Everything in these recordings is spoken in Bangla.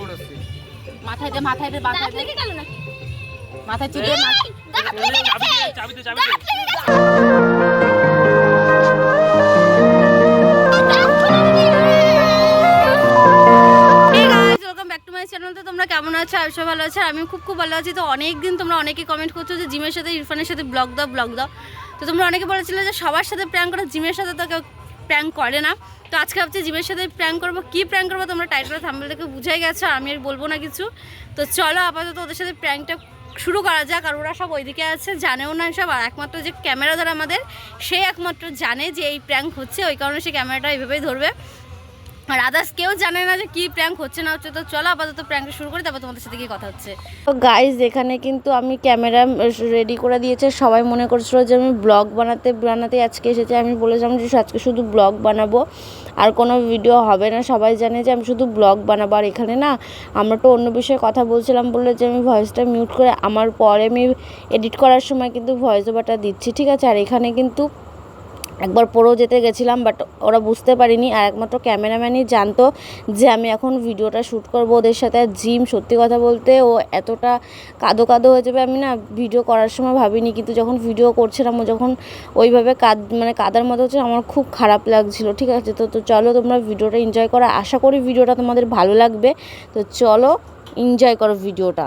ঘুরোচ্ছে মাথায় দে মাথায় দে দে। গেল নাকি? দাঁত লেগে গেছে। চাবি দে চাবি দে তোমরা কেমন আছো? ভালো আছি। আমি খুব খুব ভালো আছি। তো অনেক দিন তোমরা অনেকে কমেন্ট করছ যে জিমের সাথে ইরফানের সাথে ব্লগ দাও ব্লগ দাও। তো তোমরা অনেকে বলেছিলে যে সবার সাথে প্র্যাঙ্ক করো জিমের সাথে তো কেউ প্র্যাঙ্ক করে না। তো আজকে ভাবছি জিমের সাথে প্র্যাঙ্ক করব। কী প্র্যাঙ্ক করব তোমরা টাইটেল থাম্বেল থেকে বুঝাই গেছো, আমি আর বলব না কিছু। তো চলো আপাতত ওদের সাথে প্র্যাঙ্কটা শুরু করা যাক, আর ওরা সব ওইদিকে আছে, জানেও না সব। আর একমাত্র যে ক্যামেরা ধরে আমাদের, সে একমাত্র জানে যে এই প্র্যাঙ্ক হচ্ছে, ওই কারণে সে ক্যামেরাটা এইভাবেই ধরবে। আর আদার্স কেউ জানে না যে কি প্র্যাঙ্ক হচ্ছে না হচ্ছে, তো চলো আপাতত প্র্যাঙ্কটা শুরু করি, তারপর তোমাদের সাথে কি কথা হচ্ছে। তো গাইজ এখানে কিন্তু আমি ক্যামেরা রেডি করে দিয়েছে সবাই মনে করছিল যে আমি ব্লগ বানাতে বানাতে আজকে এসেছি। আমি বলেছিলাম যে আজকে শুধু ব্লগ বানাবো, আর কোনো ভিডিও হবে না। সবাই জানে যে আমি শুধু ব্লগ বানাবো। আর এখানে না, আমরা তো অন্য বিষয়ে কথা বলছিলাম বলে যে আমি ভয়েসটা মিউট করে, আমার পরে আমি এডিট করার সময় কিন্তু ভয়েস ওভারটা দিচ্ছি, ঠিক আছে? আর এখানে কিন্তু একবার পড়েও যেতে গেছিলাম বাট ওরা বুঝতে পারিনি। আর একমাত্র ক্যামেরাম্যানই জানতো যে আমি এখন ভিডিওটা শ্যুট করব ওদের সাথে। আর জিম, সত্যি কথা বলতে ও এতটা কাদো কাদো হয়ে যাবে, আমি না ভিডিও করার সময় ভাবিনি। কিন্তু যখন ভিডিও করছিলাম, ও যখন ওইভাবে কাদ মানে কাদার মতো হচ্ছে, আমার খুব খারাপ লাগছিল, ঠিক আছে? তো তো চলো তোমরা ভিডিওটা এনজয় করো। আশা করি ভিডিওটা তোমাদের ভালো লাগবে। তো চলো এনজয় করো ভিডিওটা।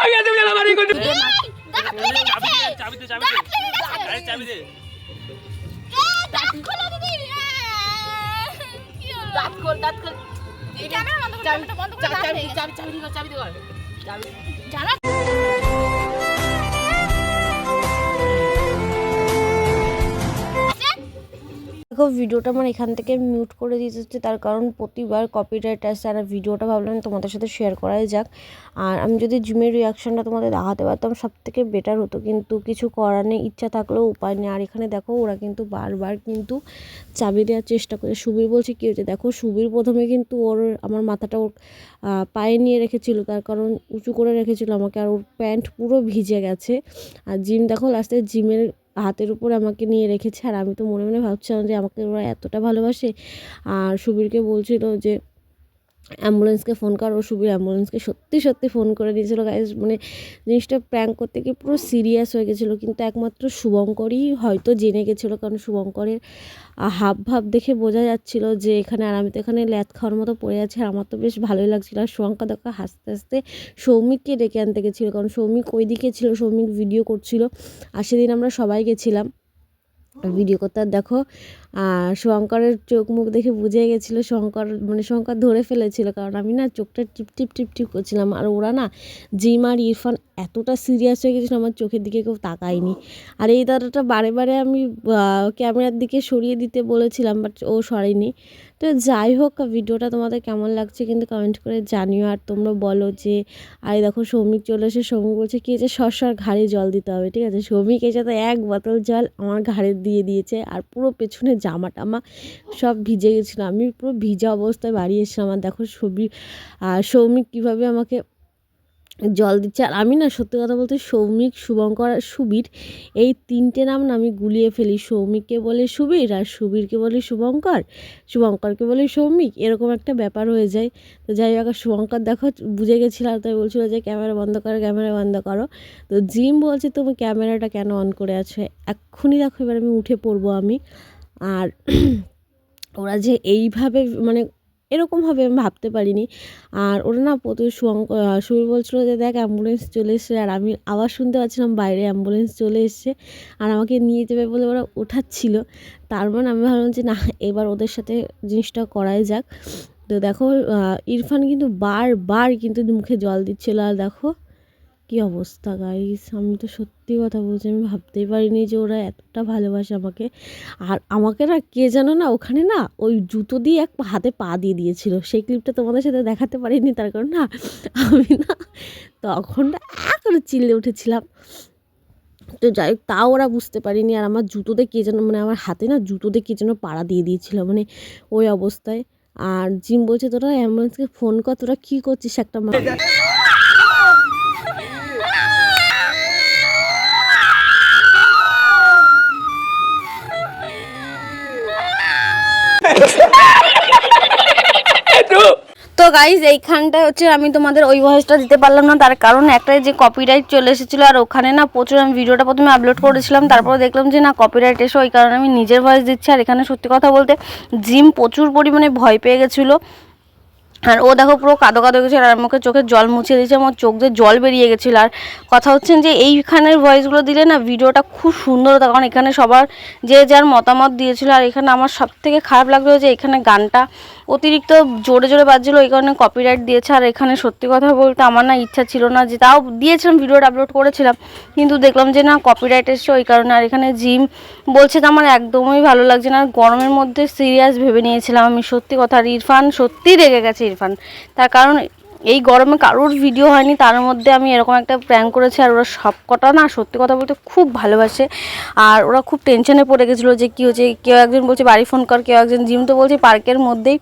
চিপে তুমি দাঁত বাড়ি গেছে চাবি দে চাবি দে চাবি দে দাঁত খোলো দিদি দাঁত খোল দাঁত খোল ক্যামেরা বন্ধ করো চাবি ক্যামেরাটা বন্ধ করো চাবি চাবি চাবি চাবি চাবি দিগো জানা দেখো ভিডিওটা আমার এখান থেকে মিউট করে দিতে হচ্ছে তার কারণ প্রতিবার কপিরাইট আসছে আর ভিডিওটা ভাবলাম তোমাদের সাথে শেয়ার করাই যাক। আর আমি যদি জিমের রিয়াকশনটা তোমাদের দেখাতে পারতাম সব থেকে বেটার হতো, কিন্তু কিছু করার নেই, ইচ্ছা থাকলেও উপায় নেই। আর এখানে দেখো, ওরা কিন্তু বারবার কিন্তু চাবি দেওয়ার চেষ্টা করে। সুবীর বলছে কী হয়েছে, দেখো, সুবীর প্রথমে কিন্তু ওর, আমার মাথাটা ওর পায়ে নিয়ে রেখেছিল, তার কারণ উঁচু করে রেখেছিল আমাকে, আর ওর প্যান্ট পুরো ভিজে গেছে। আর জিম দেখো লাস্টে জিমের হাতের উপর আমাকে নিয়ে রেখেছে। আর আমি তো মনে মনে ভাবছিলাম যে আমাকে ওরা এতটা ভালোবাসে। আর সুবীরকে বলছিল যে অ্যাম্বুলেন্সকে ফোন করার ও অ্যাম্বুলেন্সকে সত্যি সত্যি ফোন করে দিয়েছিল। গাইজ মানে জিনিসটা প্র্যাঙ্ক করতে গিয়ে পুরো সিরিয়াস হয়ে গেছিল। কিন্তু একমাত্র শুভঙ্করই হয়তো জেনে গেছিল, কারণ শুভঙ্করের হাব ভাব দেখে বোঝা যাচ্ছিল যে এখানে, আর আমি তো এখানে ল্যাথ খাওয়ার মতো পড়ে আছি, আর আমার তো বেশ ভালোই লাগছিল। আর শুভঙ্কর দেখা হাসতে হাসতে সৌমিককে ডেকে আনতে গেছিল, কারণ সৌমিক ওইদিকে ছিল, সৌমিক ভিডিও করছিল, আর সেদিন আমরা সবাই গেছিলাম। ভিডিও করতে। আর দেখো শঙ্করের চোখ মুখ দেখে বুঝে গেছিল, শঙ্কর মানে শঙ্কর ধরে ফেলেছিল, কারণ আমি না চোখটা টিপ টিপ টিপ টিপ করছিলাম। আর ওরা না জিম আর ইরফান এতটা সিরিয়াস হয়ে গেছিল, আমার চোখের দিকে কেউ তাকায়নি। আর এই দাদাটা বারে বারে আমি ক্যামেরার দিকে সরিয়ে দিতে বলেছিলাম, বাট ও সরেনি। তো যাই হোক, ভিডিওটা তোমাদের কেমন লাগছে কিন্তু কমেন্ট করে জানিও। আর তোমরা বলো যে, আর দেখো সৌমিক চলে এসে সৌমিক বলছে কি যে সরসর ঘাড়ে জল দিতে হবে, ঠিক আছে? সৌমিক এসে তো এক বোতল জল আমার ঘাড়ে দিয়ে দিয়েছে আর পুরো পেছনে জামা টামা সব ভিজে গেছিল। আমি পুরো ভিজা অবস্থায় বাড়ি এসেছিলাম। আমার দেখো ছবি আর সৌমিক কীভাবে আমাকে জল দিচ্ছে। আর আমি না, সত্যি কথা বলতে সৌমিক, শুভঙ্কর আর সুবীর, এই তিনটে নাম না আমি গুলিয়ে ফেলি। সৌমিককে বলে সুবীর আর সুবীরকে বলে শুভঙ্কর। শুভঙ্করকে বলে সৌমিক, এরকম একটা ব্যাপার হয়ে যায়। তো যাই হোক শুভঙ্কর দেখো, বুঝে গেছিল, আর তাই বলছিল যে, ক্যামেরা বন্ধ করো, ক্যামেরা বন্ধ করো। তো জিম বলছে, তুমি ক্যামেরাটা কেন অন করে আছো? এক্ষুনি দেখো, এবার আমি উঠে পড়ব আমি। আর ওরা যে এইভাবে মানে এরকম আমি ভাবতে পারিনি। আর ওরা না প্রথমে সুর সুবীর বলছিল যে, দেখ অ্যাম্বুলেন্স চলে এসছে। আর আমি আবার শুনতে পাচ্ছিলাম, বাইরে অ্যাম্বুলেন্স চলে এসছে। আর আমাকে নিয়ে যাবে বলে ওরা ওঠাচ্ছিল তার মানে আমি ভাবলাম যে, না, এবার ওদের সাথে জিনিসটা করাই যাক। তো দেখো ইরফান কিন্তু বারবার কিন্তু মুখে জল দিচ্ছিল। আর দেখো কি অবস্থা গাইস আমি তো সত্যি কথা বলছি, আমি ভাবতেই পারিনি যে ওরা এতটা ভালোবাসে আমাকে। আর আমাকে না, কে জানো না, ওখানে না ওই জুতো দিয়ে এক হাতে পা দিয়ে দিয়েছিল। সেই ক্লিপটা তোমাদের সাথে দেখাতে পারিনি, তার কারণ না, আমি না তখন না করে চিল্লে উঠেছিলাম। তো যাই হোক, তাও ওরা বুঝতে পারিনি, আর আমার জুতোতে কে যেন মানে আমার হাতে না জুতোতে কে যেন পাড়া দিয়ে দিয়েছিল মানে ওই অবস্থায়। আর জিম বলছে, তোরা অ্যাম্বুলেন্সকে ফোন কর, তোরা কী করছিস একটা গাইজ এইখানটা হচ্ছে আমি তোমাদের ওই ভয়েসটা দিতে পারলাম না। তার কারণ একটাই যে কপিরাইট চলে এসেছিল, আর ওখানে না প্রচুর আমি ভিডিওটা প্রথমে আপলোড করেছিলাম, তারপর দেখলাম যে না কপিরাইট এসে ওই কারণে আমি নিজের ভয়েস দিচ্ছি। আর এখানে সত্যি কথা বলতে, জিম প্রচুর পরিমাণে ভয় পেয়ে গেছিল। আর ও দেখো পুরো কাদো কাদো গেছে, আর আমাকে চোখে জল মুছিয়ে দিয়েছে, আমার চোখ দিয়ে জল বেরিয়ে গেছিল। আর কথা হচ্ছে যে এইখানের ভয়েসগুলো দিলে না ভিডিওটা খুব সুন্দর হতো, কারণ এখানে সবার যে যার মতামত দিয়েছিল, আর এখানে আমার সব থেকে খারাপ লাগল যে এখানে গানটা অতিরিক্ত জোরে জোরে বাজছিলো, এই কারণে কপিরাইট দিয়েছে। আর এখানে সত্যি কথা বলতে আমার না ইচ্ছা ছিল না যে, তাও দিয়েছিলাম ভিডিওটা আপলোড করেছিলাম, কিন্তু দেখলাম যে না কপিরাইট এসছে ওই কারণে। আর এখানে জিম বলছে যে আমার একদমই ভালো লাগছে না, আর গরমের মধ্যে সিরিয়াস ভেবে নিয়েছিলাম আমি, সত্যি কথা। আর ইরফান সত্যি রেগে গেছে ইরফান। তার কারণ এই গরমে কারোর ভিডিও হয়নি, তার মধ্যে আমি এরকম একটা প্র্যাঙ্ক করেছি আর ওরা সব কটা না সত্যি কথা বলতে খুব ভালোবাসে। আর ওরা খুব টেনশনে পড়ে গেছিল যে কী হচ্ছে, কেউ একজন বলছে, বাড়ি ফোন কর। কেউ একজন, জিম তো বলছে পার্কের মধ্যেই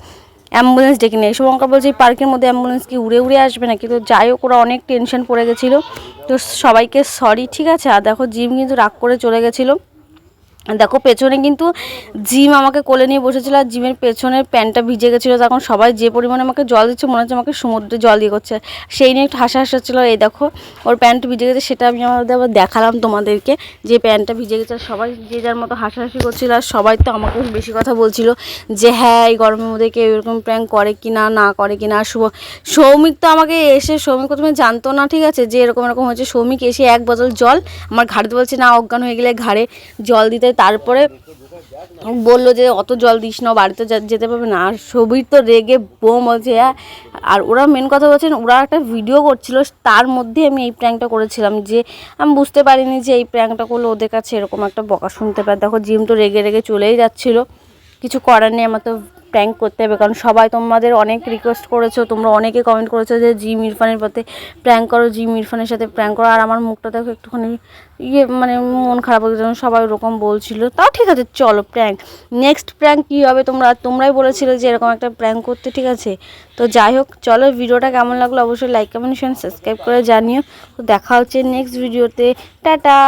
অ্যাম্বুলেন্স ডেকে নিয়ে শুভঙ্কর বলছে এই পার্কের মধ্যে অ্যাম্বুলেন্স কি উড়ে উড়ে আসবে না কিন্তু যাই হোক, ওরা অনেক টেনশন পড়ে গেছিল। তো সবাইকে সরি ঠিক আছে? আর দেখো, জিম কিন্তু রাগ করে চলে গেছিল। দেখো, পেছনে কিন্তু জিম আমাকে কোলে নিয়ে বসেছিল আর জিমের পেছনের প্যান্টটা ভিজে গেছিল। তখন সবাই যে পরিমাণে আমাকে জল দিচ্ছে, মনে হচ্ছে আমাকে সমুদ্রে জল দিয়ে করছে। সেই নিয়ে একটু হাসা হাসা ছিল, এই দেখো, ওর প্যান্ট ভিজে গেছে, সেটা আমি আমাদের আবার দেখালাম তোমাদেরকে, যে প্যান্টটা ভিজে গেছে। আর সবাই যে যার মতো হাসাহাসি করছিল, আর সবাই তো আমাকে বেশি কথা বলছিল যে হ্যাঁ এই গরমের মধ্যে কেউ এরকম প্র্যাঙ্ক করে কি না না করে কি না শুভ, সৌমিক তো আমাকে এসে, সৌমিক প্রথমে জানতো না, ঠিক আছে, যে এরকম এরকম হয়েছে। সৌমিক এসে এক বোতল জল, আমার ঘাড়ে বলছে, না, অজ্ঞান হয়ে গেলে ঘাড়ে জল দিতে তারপরে বলল যে, অত জল দিস না, বাড়িতে যেতে পারবে না। আর সবির তো রেগে বোম হচ্ছে হ্যাঁ। আর ওরা মেন কথা বলছেন, ওরা একটা ভিডিও করছিল, তার মধ্যে আমি এই প্র্যাঙ্কটা করেছিলাম যে, আমি বুঝতে পারিনি যে এই প্র্যাঙ্কটা করলে ওদের কাছে এরকম একটা বকা শুনতে পারে দেখো, জিম তো রেগে রেগে চলেই যাচ্ছিল। কিছু করার নেই, আমার তো প্র্যাঙ্ক করতে হবে, কারণ সবাই তোমাদের অনেক রিকোয়েস্ট করেছ, তোমরা অনেকে কমেন্ট করেছ যে জিম ইরফানের পথে প্র্যাঙ্ক করো জিম ইরফানের সাথে প্র্যাঙ্ক করো, আর আমার মুখটা দেখো একটুখানি ইয়ে মানে মন খারাপ হয়ে গেছে সবাই ওরকম বলছিল। তাও ঠিক আছে, চলো প্র্যাঙ্ক নেক্সট প্র্যাঙ্ক কী হবে তোমরা, তোমরাই বলেছিলে যে এরকম একটা প্র্যাঙ্ক করতে, ঠিক আছে? তো যাই হোক, চলো ভিডিওটা কেমন লাগল অবশ্যই লাইক কমেন্ট শেয়ার সাবস্ক্রাইব করে জানিও। তো দেখা হচ্ছে নেক্সট ভিডিওতে টাটা!